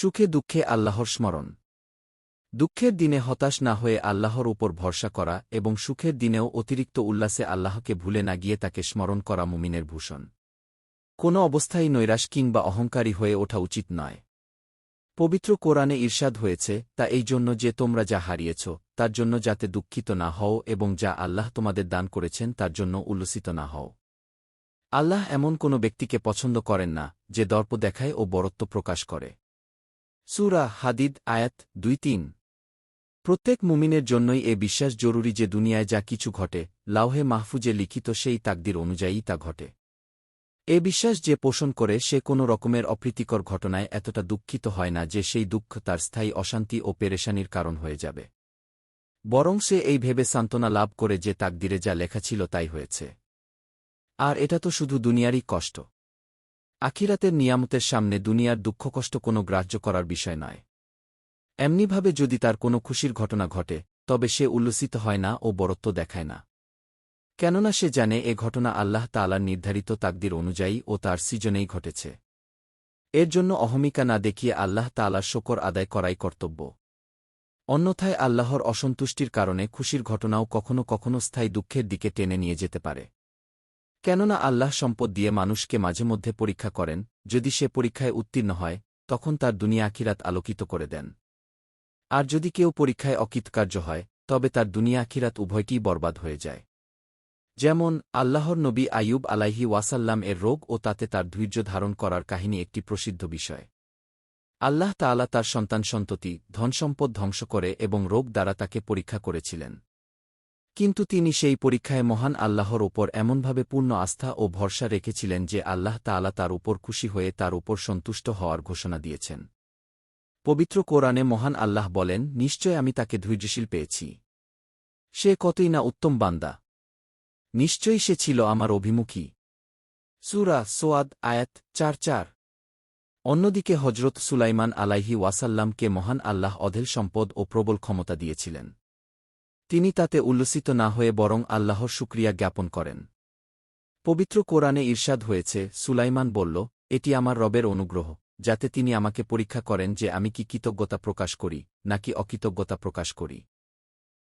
সুখে দুঃখে আল্লাহর স্মরণ। দুঃখের দিনে হতাশ না হয়ে আল্লাহর উপর ভরসা করা এবং সুখের দিনেও অতিরিক্ত উল্লাসে আল্লাহকে ভুলে না গিয়ে তাকে স্মরণ করা মুমিনের ভূষণ। কোনো অবস্থায় নৈরাশ কিংবা অহংকারী হয়ে ওঠা উচিত নয়। পবিত্র কোরআনে ঈর্ষাদ হয়েছে, তা এই জন্য যে তোমরা যা হারিয়েছ, তার জন্য যাতে দুঃখিত না হও এবং যা আল্লাহ তোমাদের দান করেছেন, তার জন্য উল্লসিত না হও। আল্লাহ এমন কোনো ব্যক্তিকে পছন্দ করেন না, যে দর্প দেখায় ও বরত্ব প্রকাশ করে। সুরা হাদিদ, আয়াত দুই তিন। প্রত্যেক মুমিনের জন্যই এ বিশ্বাস জরুরি যে দুনিয়ায় যা কিছু ঘটে লাউহে মাহফুজে লিখিত সেই তাকদির অনুযায়ী তা ঘটে। এ বিশ্বাস যে পোষণ করে সে কোনো রকমের অপ্রীতিকর ঘটনায় এতটা দুঃখিত হয় না যে সেই দুঃখ তার স্থায়ী অশান্তি ও পেরেশানির কারণ হয়ে যাবে। বরং সে এই ভেবে সান্ত্বনা লাভ করে যে তাকদিরে যা লেখা ছিল তাই হয়েছে। আর এটা তো শুধু দুনিয়ারই কষ্ট। আখিরাতের নিয়ামতের সামনে দুনিয়ার দুঃখকষ্ট কোনো গ্রাহ্য করার বিষয় নয়। এমনিভাবে যদি তার কোনো খুশির ঘটনা ঘটে, তবে সে উল্লসিত হয় না ও বরত্ব দেখায় না। কেননা সে জানে এ ঘটনা আল্লাহ তালার নির্ধারিত তাকদির অনুযায়ী ও তার সৃজনেই ঘটেছে। এর জন্য অহমিকা না দেখিয়ে আল্লাহ তালার শকর আদায় করাই কর্তব্য। অন্যথায় আল্লাহর অসন্তুষ্টির কারণে খুশির ঘটনাও কখনো কখনো স্থায়ী দুঃখের দিকে টেনে নিয়ে যেতে পারে। কেননা আল্লাহ সম্পদ দিয়ে মানুষকে মাঝে মধ্যে পরীক্ষা করেন, যদি সে পরীক্ষায় উত্তীর্ণ হয়, তখন তার দুনিয়া আখিরাত আলোকিত করে দেন। আর যদি কেউ পরীক্ষায় অকৃতকার্য হয়, তবে তার দুনিয়া আখিরাত উভয়টিই বরবাদ হয়ে যায়। যেমন, আল্লাহর নবী আয়ুব আলাইহি ওয়াসাল্লাম এর রোগ ও তাতে তার ধৈর্য ধারণ করার কাহিনী একটি প্রসিদ্ধ বিষয়। আল্লাহ তাআলা তার সন্তান সন্ততি, ধনসম্পদ ধ্বংস করে এবং রোগ দ্বারা তাকে পরীক্ষা করেছিলেন। কিন্তু তিনি সেই পরীক্ষায় মহান আল্লাহর ওপর এমনভাবে পূর্ণ আস্থা ও ভরসা রেখেছিলেন যে আল্লাহ তাআলা তার উপর খুশি হয়ে তার উপর সন্তুষ্ট হওয়ার ঘোষণা দিয়েছেন। পবিত্র কোরআনে মহান আল্লাহ বলেন, নিশ্চয় আমি তাকে ধৈর্যশীল পেয়েছি। সে কতই না উত্তম বান্দা। নিশ্চয়ই সে ছিল আমার অভিমুখী। সুরা সোয়াদ, আয়াত চার চার। অন্যদিকে হজরত সুলাইমান আলাইহি ওয়াসাল্লামকে মহান আল্লাহ অধেল সম্পদ ও প্রবল ক্ষমতা দিয়েছিলেন। তিনি তাতে উল্লসিত না হয়ে বরং আল্লাহর শুক্রিয়া জ্ঞাপন করেন। পবিত্র কোরআনে ঈর্ষাদ হয়েছে, সুলাইমান বলল, এটি আমার রবের অনুগ্রহ, যাতে তিনি আমাকে পরীক্ষা করেন যে আমি কি কৃতজ্ঞতা প্রকাশ করি, নাকি অকৃতজ্ঞতা প্রকাশ করি।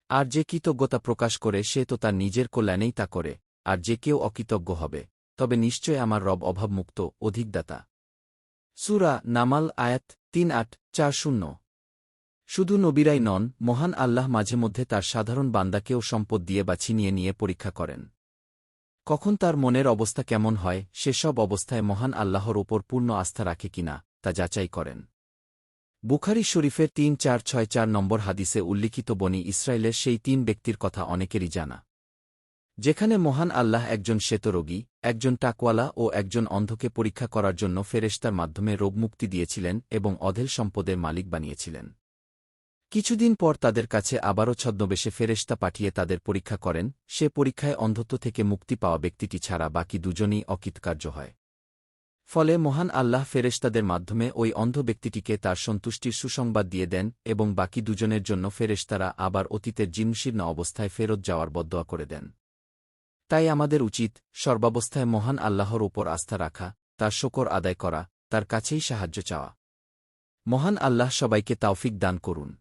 আর যে কৃতজ্ঞতা প্রকাশ করে সে তো তার নিজের কল্যাণেই তা করে, আর যে কেউ অকৃতজ্ঞ হবে, তবে নিশ্চয় আমার রব অভাবমুক্ত, অধিকদাতা। সুরা নামাল আয়াত তিন আট চার শূন্য। শুধু নবীরাই নন, মহান আল্লাহ মাঝে মধ্যে তার সাধারণ বান্দাকেও সম্পদ দিয়ে বা ছিনিয়ে নিয়ে পরীক্ষা করেন। কখন তার মনের অবস্থা কেমন হয়, সেসব অবস্থায় মহান আল্লাহর ওপর পূর্ণ আস্থা রাখে কিনা, তা যাচাই করেন। বুখারি শরীফের তিন চার ছয় চার নম্বর হাদিসে উল্লিখিত বনি ইসরায়েলের সেই তিন ব্যক্তির কথা অনেকেরই জানা। যেখানে মহান আল্লাহ একজন শ্বেতরোগী, একজন টাকওয়ালা ও একজন অন্ধকে পরীক্ষা করার জন্য ফেরেস্তার মাধ্যমে রোগমুক্তি দিয়েছিলেন এবং অধেল সম্পদের মালিক বানিয়েছিলেন। কিছুদিন পর তাদের কাছে আবারও ছদ্মবেশে ফেরেস্তা পাঠিয়ে তাদের পরীক্ষা করেন, সে পরীক্ষায় অন্ধত্ব থেকে মুক্তি পাওয়া ব্যক্তিটি ছাড়া বাকি দুজনই অকৃতকার্য হয়। ফলে মহান আল্লাহ ফেরেশতাদের মাধ্যমে ওই অন্ধ ব্যক্তিটিকে তার সন্তুষ্টির সুসংবাদ দিয়ে দেন এবং বাকি দুজনের জন্য ফেরেশতারা আবার অতীতের জিমশীর্ণ অবস্থায় ফেরত যাওয়ার বদোয়া করে দেন। তাই আমাদের উচিত সর্বাবস্থায় মহান আল্লাহর ওপর আস্থা রাখা, তার শকর আদায় করা, তার কাছেই সাহায্য চাওয়া। মহান আল্লাহ সবাইকে তাওফিক দান করুন।